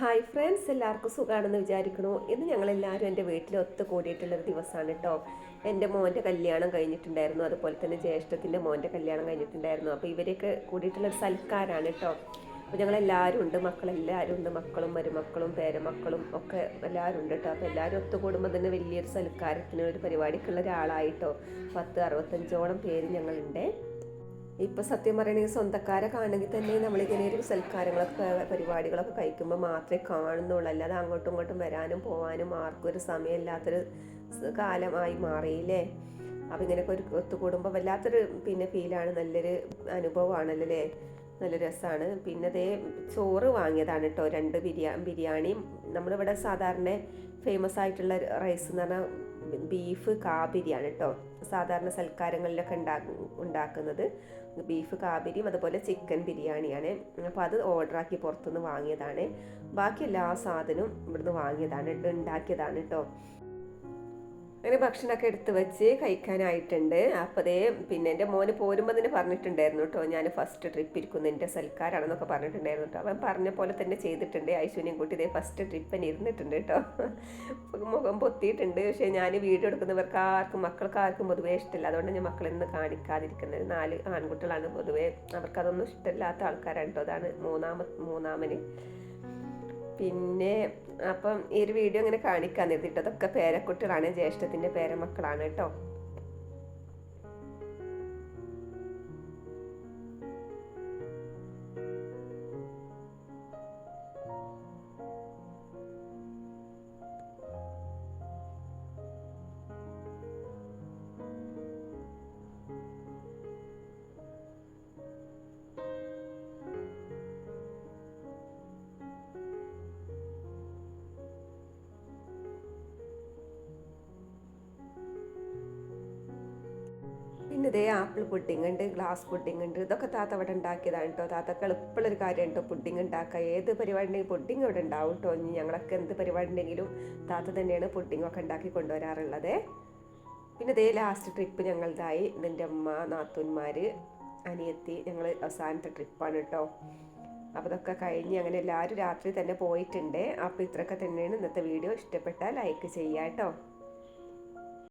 Hi friends എല്ലാവർക്കും സുഖമാണെന്ന് വിചാരിക്കണു. ഇന്ന് ഞങ്ങളെല്ലാവരും എന്റെ വീട്ടിൽ ഒത്തു കൂടിയിട്ടുള്ളൊരു ദിവസമാണ് കേട്ടോ എന്റെ മോന്റെ കല്യാണം കഴിഞ്ഞിട്ടുണ്ടായിരുന്നു. അതുപോലെ തന്നെ ജ്യേഷ്ഠത്തിന്റെ മോന്റെ കല്യാണം കഴിഞ്ഞിട്ടുണ്ടായിരുന്നു. അപ്പോൾ ഇവരെയൊക്കെ കൂടിയിട്ടുള്ളൊരു സൽക്കാരാണ് കേട്ടോ അപ്പോൾ ഞങ്ങളെല്ലാവരും ഉണ്ട്. മക്കളെല്ലാവരും ഉണ്ട്. മക്കളും മരുമക്കളും പേരമക്കളും ഒക്കെ എല്ലാവരും ഉണ്ട് കേട്ടോ അപ്പോൾ എല്ലാവരും ഒത്തുകൂടുമ്പോൾ തന്നെ വലിയൊരു സൽക്കാരത്തിന് ഒരു പരിപാടിക്കുള്ള ഒരാളായിട്ടോ പത്ത് അറുപത്തഞ്ചോളം പേര് ഞങ്ങളുണ്ട്. ഇപ്പൊ സത്യം പറയണെങ്കിൽ സ്വന്തക്കാരെ കാണണമെങ്കിൽ തന്നെ നമ്മളിങ്ങനെ ഒരു സൽക്കാരങ്ങളൊക്കെ പരിപാടികളൊക്കെ കഴിക്കുമ്പോൾ മാത്രമേ കാണുന്നുള്ളൂ. അല്ലാതെ അങ്ങോട്ടും ഇങ്ങോട്ടും വരാനും പോകാനും ആർക്കും ഒരു സമയമില്ലാത്തൊരു കാലമായി മാറിയില്ലേ? അപ്പം ഇങ്ങനെയൊക്കെ ഒരു ഒത്തുകൂടുമ്പോൾ വല്ലാത്തൊരു പിന്നെ ഫീലാണ്. നല്ലൊരു അനുഭവമാണല്ലേ നല്ല രസമാണ് പിന്നെ അതേ ചോറ് വാങ്ങിയതാണ് കേട്ടോ രണ്ട് ബിരിയാ ബിരിയാണിയും. നമ്മളിവിടെ സാധാരണ ഫേമസ് ആയിട്ടുള്ള റൈസ് എന്ന് പറഞ്ഞാൽ ബീഫ് കാബിരിയാണ് കേട്ടോ സാധാരണ സൽക്കാരങ്ങളിലൊക്കെ ഉണ്ടാ ഉണ്ടാക്കുന്നത്. ബീഫ് കാബിരിയും അതുപോലെ ചിക്കൻ ബിരിയാണിയാണ്. അപ്പോൾ അത് ഓർഡറാക്കി പുറത്തുനിന്ന് വാങ്ങിയതാണ്. ബാക്കി എല്ലാ സാധനവും ഇവിടുന്ന് വാങ്ങിയതാണ് ഉണ്ടാക്കിയതാണ് കേട്ടോ അങ്ങനെ ഭക്ഷണമൊക്കെ എടുത്ത് വെച്ച് കഴിക്കാനായിട്ടുണ്ട്. അപ്പോൾ അതേ പിന്നെ എന്റെ മോന് പോരുമ്പോൾ തന്നെ പറഞ്ഞിട്ടുണ്ടായിരുന്നു കേട്ടോ ഞാൻ ഫസ്റ്റ് ട്രിപ്പ് ഇരിക്കുന്നു എന്റെ സൽക്കാരാണെന്നൊക്കെ പറഞ്ഞിട്ടുണ്ടായിരുന്നു കേട്ടോ. അവൻ പറഞ്ഞ പോലെ തന്നെ ചെയ്തിട്ടുണ്ട് ഐശ്വര്യം കൂട്ടി ഇതേ ഫസ്റ്റ് ട്രിപ്പ് തന്നെ ഇരുന്നിട്ടുണ്ട് കേട്ടോ. മുഖം പൊത്തിയിട്ടുണ്ട് പക്ഷേ ഞാൻ വീഡിയോ എടുക്കുന്നവർക്ക് ആർക്കും മക്കൾക്ക് ആർക്കും പൊതുവേ ഇഷ്ടമില്ല. അതുകൊണ്ട് ഞാൻ മക്കളെന്ന് കാണിക്കാതിരിക്കുന്നത് നാല് ആൺകുട്ടികളാണ് പൊതുവേ. അവർക്കതൊന്നും ഇഷ്ടമില്ലാത്ത ആൾക്കാരാണ് കേട്ടോ അതാണ് മൂന്നാമ മൂന്നാമന്. പിന്നെ അപ്പം ഈ ഒരു വീഡിയോ ഇങ്ങനെ കാണിക്കാൻ നിർത്തിയിട്ട് അതൊക്കെ പേരക്കുട്ടികളാണ് ജ്യേഷ്ഠത്തിന്റെ പേരമക്കളാണ് കേട്ടോ. പിന്നെ ഇതേ ആപ്പിൾ പുഡിംഗ് ഉണ്ട് ഗ്ലാസ് പുഡിംഗ് ഉണ്ട്. ഇതൊക്കെ താത്ത അവിടെ ഉണ്ടാക്കിയതാണ് കേട്ടോ. താത്തക്ക് എളുപ്പമുള്ളൊരു കാര്യം കേട്ടോ പുഡിംഗ് ഉണ്ടാക്കുക ഏത് പരിപാടി ഉണ്ടെങ്കിൽ പുഡിംഗ് ഇവിടെ ഉണ്ടാവും കേട്ടോ. ഇനി ഞങ്ങളൊക്കെ എന്ത് പരിപാടി ഉണ്ടെങ്കിലും താത്ത തന്നെയാണ് പുഡിംഗ് ഒക്കെ ഉണ്ടാക്കി കൊണ്ടുവരാറുള്ളത്. പിന്നെ ഇതേ ലാസ്റ്റ് ട്രിപ്പ് ഞങ്ങളതായി. ഇതിന്റെ അമ്മ നാത്തൂന്മാർ അനിയത്തി ഞങ്ങൾ അവസാനത്തെ ട്രിപ്പാണ് കേട്ടോ. അപ്പോൾ ഇതൊക്കെ കഴിഞ്ഞ് അങ്ങനെ എല്ലാവരും രാത്രി തന്നെ പോയിട്ടുണ്ട്. അപ്പോൾ ഇത്രയൊക്കെ തന്നെയാണ് ഇന്നത്തെ വീഡിയോ. ഇഷ്ടപ്പെട്ടാൽ ലൈക്ക് ചെയ്യാം കേട്ടോ.